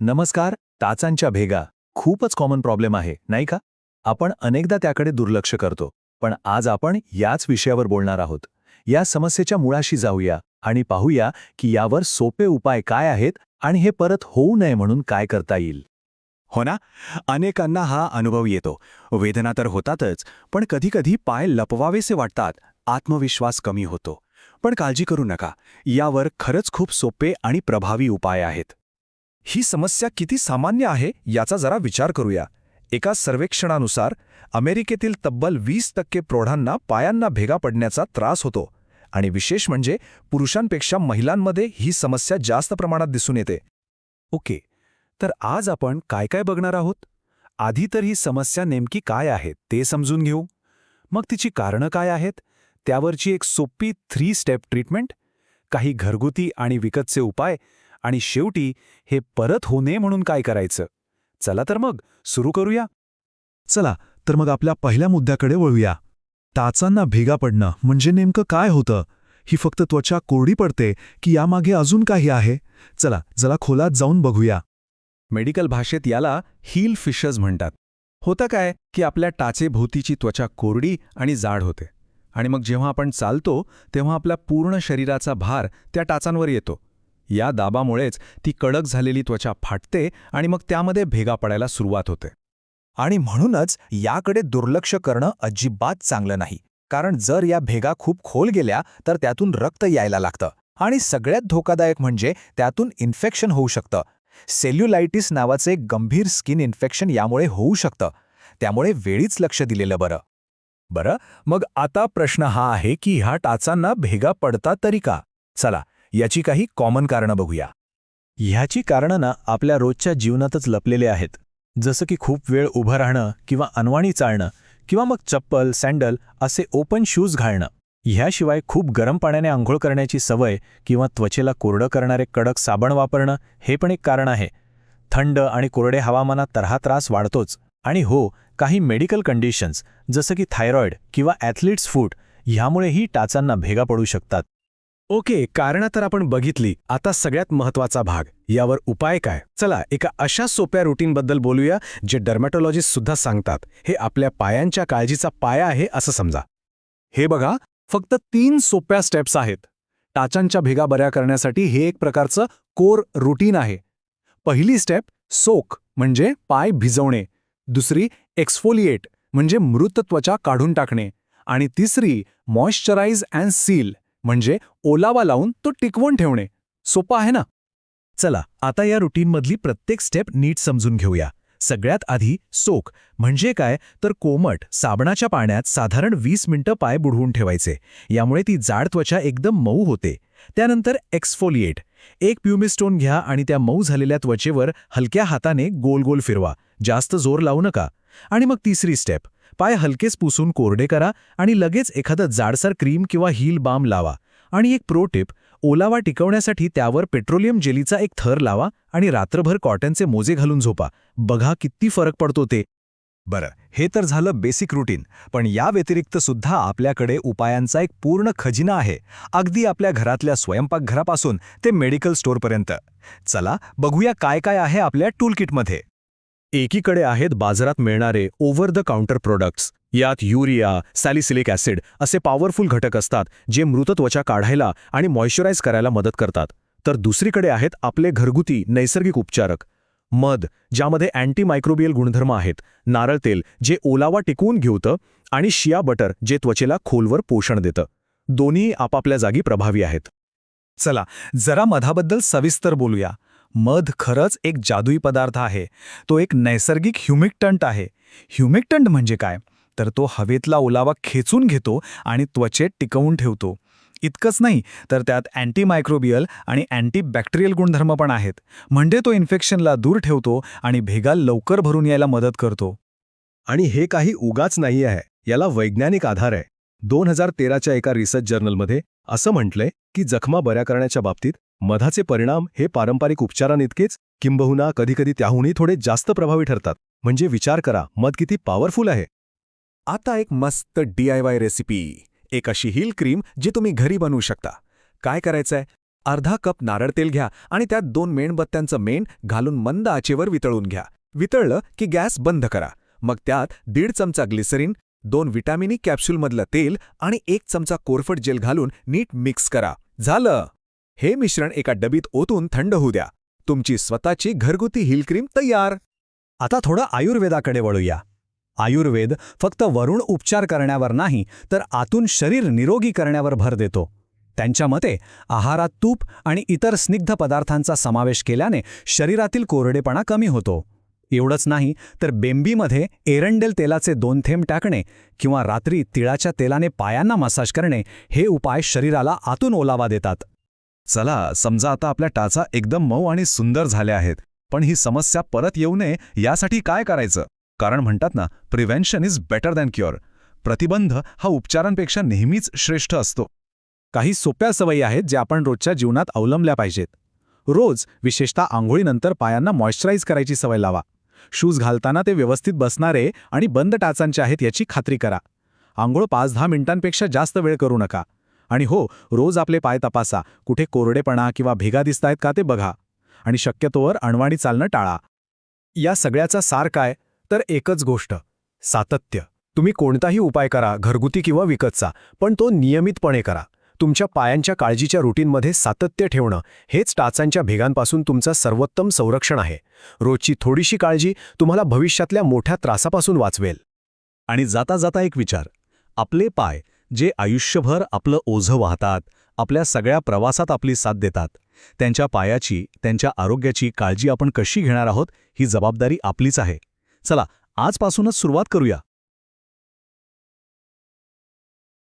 नमस्कार टाचांच्या भेगा. खूपच कॉमन प्रॉब्लेम आहे नाही का? आपण अनेकदा त्याकडे दुर्लक्ष करतो पण आज आपण याच विषयावर बोलणार आहोत. या समस्येच्या मुळाशी जाऊया आणि पाहूया की यावर सोपे उपाय काय आहेत आणि हे परत होऊ नये म्हणून काय करता येईल. हो ना? अनेकांना हा अनुभव येतो. वेदना तर होतातच पण कधीकधी पाय लपवावेसे वाटतात. आत्मविश्वास कमी होतो. पण काळजी करू नका. यावर खरंच खूप सोपे आणि प्रभावी उपाय आहेत. ही समस्या किती सामान्य आहे याचा जरा विचार करूया. एका सर्वेक्षणानुसार अमेरिकेतील तब्बल वीस टक्के प्रौढांना पायांना भेगा पडण्याचा त्रास होतो आणि विशेष म्हणजे पुरुषांपेक्षा महिलांमध्ये ही समस्या जास्त प्रमाणात दिसून येते. ओके तर आज आपण काय काय बघणार आहोत? आधी तर ही समस्या नेमकी काय आहे ते समजून घेऊ. मग तिची कारणं काय आहेत? त्यावरची एक सोपी थ्री स्टेप ट्रीटमेंट काही घरगुती आणि विकतचे उपाय आणि शेवटी हे परत होणे नये म्हणून काय करायचं? चला तर मग सुरू करूया? चला तर मग आपल्या पहिल्या मुद्द्याकडे वळूया. टाचांना भेगा पडणं म्हणजे नेमकं काय होतं? ही फक्त त्वचा कोरडी पडते की यामागे अजून काही आहे? चला जरा खोलात जाऊन बघूया. मेडिकल भाषेत याला हील फिशर्स म्हणतात. होतं काय की आपल्या टाचेभोवतीची त्वचा कोरडी आणि जाड होते. आणि मग जेव्हा आपण चालतो तेव्हा आपल्या पूर्ण शरीराचा भार त्या टाचांवर येतो. या दाबामुळेच ती कडक झालेली त्वचा फाटते आणि मग त्यामध्ये भेगा पडायला सुरुवात होते. आणि म्हणूनच याकडे दुर्लक्ष करणं अजिबात चांगलं नाही कारण जर या भेगा खूप खोल गेल्या तर त्यातून रक्त यायला लागतं आणि सगळ्यात धोकादायक म्हणजे त्यातून इन्फेक्शन होऊ शकतं. सेल्युलायटिस नावाचे गंभीर स्किन इन्फेक्शन यामुळे होऊ शकतं. त्यामुळे वेळीच लक्ष दिलेलं बरं. बरं मग आता प्रश्न हा आहे की ह्या टाचांना भेगा पडतात तरी का? चला याची काही कॉमन कारणं बघूया. ह्याची कारणं ना आपल्या रोजच्या जीवनातच लपलेले आहेत. जसं की खूप वेळ उभं राहणं किंवा अनवाणी चालणं किंवा मग चप्पल सँडल असे ओपन शूज घालणं. ह्याशिवाय खूप गरम पाण्याने आंघोळ करण्याची सवय किंवा त्वचेला कोरडं करणारे कडक साबण वापरणं हे पण एक कारण आहे. थंड आणि कोरडे हवामानात तरहा त्रास वाढतोच. आणि हो काही मेडिकल कंडिशन्स जसं की थायरॉईड किंवा ॲथलीट्स फूट ह्यामुळेही टाचांना भेगा पडू शकतात. ओके कारणं तर आपण बघितली. आता सगळ्यात महत्त्वाचा भाग. यावर उपाय काय? चला एका अशा सोप्या रुटीनबद्दल बोलूया जे डर्मॅटॉलॉजिस्ट सुद्धा सांगतात. हे आपल्या पायांच्या काळजीचा पाया आहे असं समजा. हे बघा फक्त तीन सोप्या स्टेप्स आहेत. टाचांच्या भेगा बऱ्या करण्यासाठी हे एक प्रकारचं कोर रुटीन आहे. पहिली स्टेप सोक म्हणजे पाय भिजवणे. दुसरी एक्सफोलिएट म्हणजे मृत त्वचा काढून टाकणे. आणि तिसरी मॉइश्चराइज अँड सील म्हणजे ओलावा लावून तो टिकवून ठेवणे. सोपं आहे ना? चला आता या रुटीनमधली प्रत्येक स्टेप नीट समजून घेऊया. सगळ्यात आधी सोक म्हणजे काय? तर कोमट साबणाच्या पाण्यात साधारण 20 मिनिटं पाय बुडवून ठेवायचे. यामुळे ती जाड त्वचा एकदम मऊ होते. त्यानंतर एक्सफोलिएट एक प्युमिस्टोन घ्या आणि त्या मऊ झालेल्या त्वचेवर हलक्या हाताने गोल गोल फिरवा. जास्त जोर लावू नका. आणि मग तिसरी स्टेप पाय हलकेच पुसून कोरडे करा आणि लगेच एखादं जाडसर क्रीम किंवा हील बाम लावा. आणि एक प्रो टिप ओलावा टिकवण्यासाठी त्यावर पेट्रोलियम जेलीचा एक थर लावा आणि रात्रभर कॉटनचे मोजे घालून झोपा. बघा किती फरक पडतो ते. बरं हे तर झालं बेसिक रुटीन पण या व्यतिरिक्त सुद्धा आपल्याकडे उपायांचा एक पूर्ण खजिना आहे. अगदी आपल्या घरातल्या स्वयंपाकघरापासून ते मेडिकल स्टोअरपर्यंत चला बघूया काय काय आहे आपल्या टूलकिटमध्ये एकीकडे आहेत बाजारात मिळणारे ओव्हर द काउंटर प्रोडक्ट्स यात युरिया सॅलिसिलिक ॲसिड असे पॉवरफुल घटक असतात जे मृत त्वचा काढायला आणि मॉइश्चराईज करायला मदत करतात. तर दुसरीकडे आहेत आपले घरगुती नैसर्गिक उपचारक. मध ज्यामध्ये अँटीमायक्रोबियल गुणधर्म आहेत नारळ तेल जे ओलावा टिकवून घेवतं आणि शिया बटर जे त्वचेला खोलवर पोषण देतं. दोन्ही आपापल्या जागी प्रभावी आहेत. चला जरा मधाबद्दल सविस्तर बोलूया. मध खरंच एक जादुई पदार्थ आहे. तो एक नैसर्गिक ह्युमिकटंट आहे. ह्युमिकटंट म्हणजे काय? तर तो हवेतला ओलावा खेचून घेतो आणि त्वचेत टिकवून ठेवतो. इतकंच नाही तर त्यात अँटीमायक्रोबियल आणि अँटीबॅक्टेरियल गुणधर्म पण आहेत. म्हणजे तो इन्फेक्शनला दूर ठेवतो आणि भेगा लवकर भरून यायला मदत करतो. आणि हे काही उगाच नाही आहे. याला वैज्ञानिक आधार आहे. दोन हजार तेराच्या एका रिसर्च जर्नलमध्ये असं म्हटलंय की जखमा बऱ्या करण्याच्या बाबतीत मधाचे परिणाम हे पारंपरिक उपचारांइतकेच किंबहुना कधीकधी त्याहूनही थोडे जास्त प्रभावी ठरतात. म्हणजे विचार करा मध किती पॉवरफुल आहे? आता एक मस्त डी रेसिपी एक अशी हिल क्रीम जी तुम्ही घरी बनवू शकता. काय करायचंय? अर्धा कप नारळ तेल घ्या आणि त्यात दोन मेणबत्त्यांचं मेण घालून मंद आचेवर वितळून घ्या. वितळलं की गॅस बंद करा. मग त्यात दीड चमचा ग्लिसरीन दोन विटॅमिनी कॅप्सूलमधलं तेल आणि एक चमचा कोरफट जेल घालून नीट मिक्स करा. झालं! हे मिश्रण एका डबीत ओतून थंड होऊ द्या. तुमची स्वतःची घरगुती हिल क्रीम तयार. आता थोडं आयुर्वेदाकडे वळूया. आयुर्वेद फक्त वरुण उपचार करण्यावर नाही तर आतून शरीर निरोगी करण्यावर भर देतो. त्यांच्या मते आहारात तूप आणि इतर स्निग्ध पदार्थांचा समावेश केल्याने शरीरातील कोरडेपणा कमी होतो. एवढंच नाही तर बेंबीमध्ये एरंडेल तेलाचे दोन थेंब टाकणे किंवा रात्री तिळाच्या तेलाने पायांना मसाज करणे हे उपाय शरीराला आतून ओलावा देतात. चला समजा आता आपल्या टाचा एकदम मऊ आणि सुंदर झाल्या आहेत पण ही समस्या परत येऊ नये यासाठी काय करायचं? कारण म्हणतात ना prevention is better than cure प्रतिबंध हा उपचारांपेक्षा नेहमीच श्रेष्ठ असतो. काही सोप्या सवयी आहेत ज्या आपण रोजच्या जीवनात अवलंबल्या पाहिजेत. रोज विशेषतः आंघोळीनंतर पायांना मॉइश्चराईज करायची सवय लावा. शूज घालताना ते व्यवस्थित बसणारे आणि बंद टाचांचे आहेत याची खात्री करा. आंघोळ पाच दहा मिनिटांपेक्षा जास्त वेळ करू नका. आणि हो रोज आपले पाय तपासा कुठे कोरडेपणा किंवा भेगा दिसतायत का ते बघा. आणि शक्यतोवर अणवाणी चालणं टाळा. या सगळ्याचा सार काय? तर एकच गोष्ट सातत्य. तुम्ही कोणताही उपाय करा घरगुती किंवा विकतचा पण तो नियमितपणे करा. तुमच्या पायांच्या काळजीच्या रुटीनमध्ये सातत्य ठेवणं हेच टाचांच्या भेगांपासून तुमचं सर्वोत्तम संरक्षण आहे. रोजची थोडीशी काळजी तुम्हाला भविष्यातल्या मोठ्या त्रासापासून वाचवेल. आणि जाता जाता एक विचार आपले पाय जे आयुष्यभर आपलं ओझं वाहतात आपल्या सगळ्या प्रवासात आपली साथ देतात. त्यांच्या पायाची त्यांच्या आरोग्याची काळजी आपण कशी घेणार आहोत ही जबाबदारी आपलीच आहे. चला आजपासूनच सुरुवात करूया.